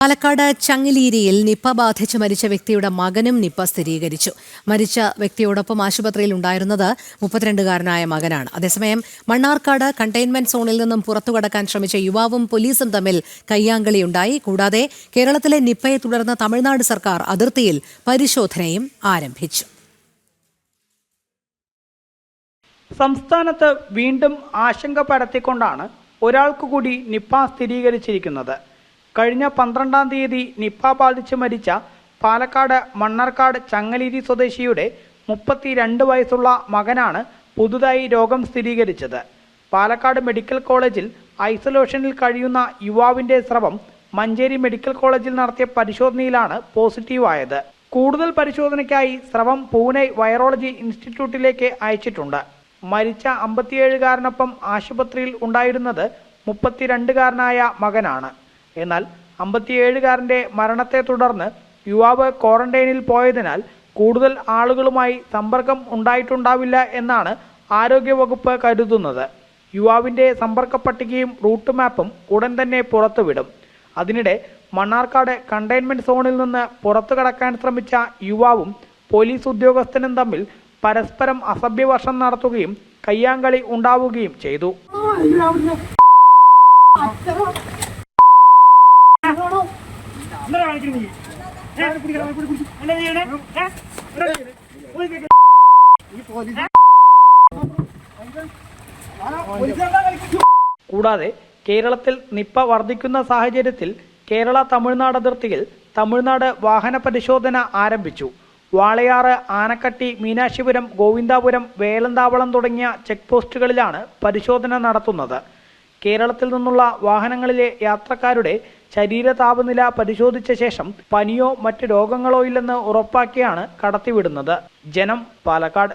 Palakkad ചങ്ങലീരിയിൽ Nipah ബാധിച്ച് മരിച്ച വ്യക്തിയുടെ മകനും നിപ്പ സ്ഥിരീകരിച്ചു. മരിച്ച വ്യക്തിയോടൊപ്പം ആശുപത്രിയിൽ ഉണ്ടായിരുന്നത് മുപ്പത്തിരണ്ടുകാരനായ മകനാണ്. അതേസമയം മണ്ണാർക്കാട് കണ്ടെയ്ൻമെന്റ് സോണിൽ നിന്നും പുറത്തുകടക്കാൻ ശ്രമിച്ച യുവാവും പോലീസും തമ്മിൽ കയ്യാങ്കളിയുണ്ടായി. കൂടാതെ കേരളത്തിലെ നിപ്പയെ തുടർന്ന് തമിഴ്നാട് സർക്കാർ അതിർത്തിയിൽ പരിശോധനയും ആരംഭിച്ചു. സംസ്ഥാനത്ത് വീണ്ടും ആശങ്ക പരത്തിക്കൊണ്ടാണ് ഒരാൾക്കു കൂടി നിപ്പ സ്ഥിരീകരിച്ചിരിക്കുന്നത്. കഴിഞ്ഞ പന്ത്രണ്ടാം തീയതി നിപ്പ ബാധിച്ച് മരിച്ച പാലക്കാട് മണ്ണാർക്കാട് ചങ്ങലീരി സ്വദേശിയുടെ മുപ്പത്തിരണ്ട് വയസ്സുള്ള മകനാണ് പുതുതായി രോഗം സ്ഥിരീകരിച്ചത്. പാലക്കാട് മെഡിക്കൽ കോളേജിൽ ഐസൊലേഷനിൽ കഴിയുന്ന യുവാവിന്റെ സ്രവം മഞ്ചേരി മെഡിക്കൽ കോളേജിൽ നടത്തിയ പരിശോധനയിലാണ് പോസിറ്റീവായത്. കൂടുതൽ പരിശോധനയ്ക്കായി സ്രവം പൂനെ വൈറോളജി ഇൻസ്റ്റിറ്റ്യൂട്ടിലേക്ക് അയച്ചിട്ടുണ്ട്. മരിച്ച അമ്പത്തിയേഴുകാരനൊപ്പം ആശുപത്രിയിൽ ഉണ്ടായിരുന്നത് മുപ്പത്തിരണ്ടുകാരനായ മകനാണ്. എന്നാൽ അമ്പത്തിയേഴുകാരന്റെ മരണത്തെ തുടർന്ന് യുവാവ് ക്വാറന്റൈനിൽ പോയതിനാൽ കൂടുതൽ ആളുകളുമായി സമ്പർക്കം ഉണ്ടായിട്ടുണ്ടാവില്ല എന്നാണ് ആരോഗ്യവകുപ്പ് കരുതുന്നത്. യുവാവിന്റെ സമ്പർക്ക പട്ടികയും റൂട്ട് മാപ്പും ഉടൻ തന്നെ പുറത്തുവിടും. അതിനിടെ മണ്ണാർക്കാട് കണ്ടെയ്ൻമെന്റ് സോണിൽ നിന്ന് പുറത്തു കടക്കാൻ ശ്രമിച്ച യുവാവും പോലീസ് ഉദ്യോഗസ്ഥനും തമ്മിൽ പരസ്പരം അസഭ്യവർഷം നടത്തുകയും കയ്യാങ്കളി ഉണ്ടാവുകയും ചെയ്തു. കൂടാതെ കേരളത്തിൽ നിപ്പ വർദ്ധിക്കുന്ന സാഹചര്യത്തിൽ കേരള തമിഴ്നാട് അതിർത്തിയിൽ തമിഴ്നാട് വാഹന പരിശോധന ആരംഭിച്ചു. വാളയാറ് ആനക്കട്ടി മീനാക്ഷിപുരം ഗോവിന്ദാപുരം വേലന്താവളം തുടങ്ങിയ ചെക്ക് പോസ്റ്റുകളിലാണ് പരിശോധന നടത്തുന്നത്. കേരളത്തിൽ നിന്നുള്ള വാഹനങ്ങളിലെ യാത്രക്കാരുടെ ശരീര താപനില പരിശോധിച്ച ശേഷം പനിയോ മറ്റ് രോഗങ്ങളോ ഇല്ലെന്ന് ഉറപ്പാക്കിയാണ് കടത്തിവിടുന്നത്. ജനം പാലക്കാട്.